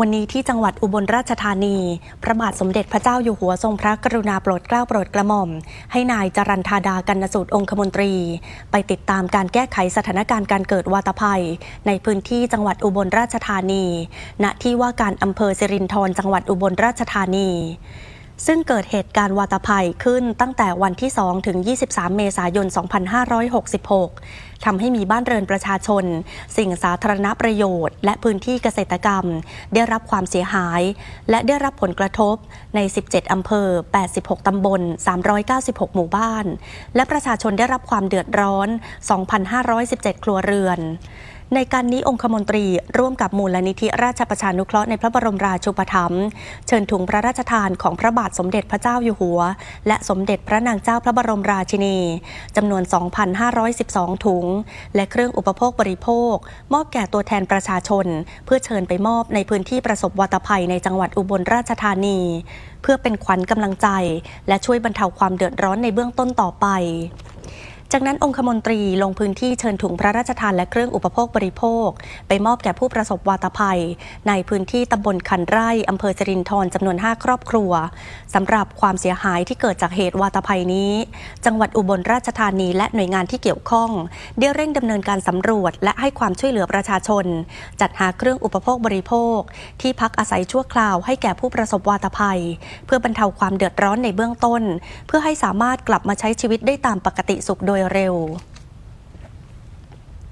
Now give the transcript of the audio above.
วันนี้ที่จังหวัดอุบลราชธานี พระบาทสมเด็จพระเจ้าอยู่หัวทรงพระกรุณาโปรดเกล้าโปรดกระหม่อม ให้นายจรันธาดากันนสูตรองคมนตรี ไปติดตามการแก้ไขสถานการณ์การเกิดวาตภัย ในพื้นที่จังหวัดอุบลราชธานี ณ ที่ว่าการอำเภอสิรินธรจังหวัดอุบลราชธานี ซึ่งเกิดเหตุการณ์วาตภัยขึ้นตั้งแต่วันที่ 2 ถึง 23 เมษายน 2566 ทำให้มีบ้านเรือนประชาชน สิ่งสาธารณประโยชน์ และพื้นที่เกษตรกรรม ได้รับความเสียหาย และได้รับผลกระทบใน 17 อำเภอ 86 ตำบล 396 หมู่บ้าน และประชาชนได้รับความเดือดร้อน 2,517 ครัวเรือน ในการนี้องคมนตรีร่วมกับมูลนิธิราชประชานุเคราะห์ในพระบรมราชูปถัมภ์เชิญถุงพระราชทานของพระบาทสมเด็จพระเจ้าอยู่หัว และสมเด็จพระนางเจ้าพระบรมราชินีจำนวน 2,512 ถุง และเครื่องอุปโภคบริโภค มอบแก่ตัวแทนประชาชน เพื่อเชิญไปมอบในพื้นที่ประสบวาตภัยในจังหวัดอุบลราชธานี เพื่อเป็นขวัญกำลังใจ และช่วยบรรเทาความเดือดร้อนในเบื้องต้นต่อไป จากนั้นองคมนตรีลงพื้นที่เชิญถุงพระราชทานและเครื่องอุปโภคบริโภค ไปมอบแก่ผู้ประสบวาตภัย ในพื้นที่ตำบลคันไร่อำเภอจรินทรจำนวน 5 ครอบครัวสำหรับความเสียหายที่เกิดจากเหตุวาตภัยนี้ จังหวัดอุบลราชธานีและหน่วยงานที่เกี่ยวข้องได้เร่งดำเนินการสำรวจ และให้ความช่วยเหลือประชาชน จัดหาเครื่องอุปโภคบริโภค ที่พักอาศัยชั่วคราวให้แก่ผู้ประสบวาตภัย เพื่อบรรเทาความเดือดร้อนในเบื้องต้น เพื่อให้สามารถกลับมาใช้ชีวิตได้ตามปกติสุขโดยดยเร็ว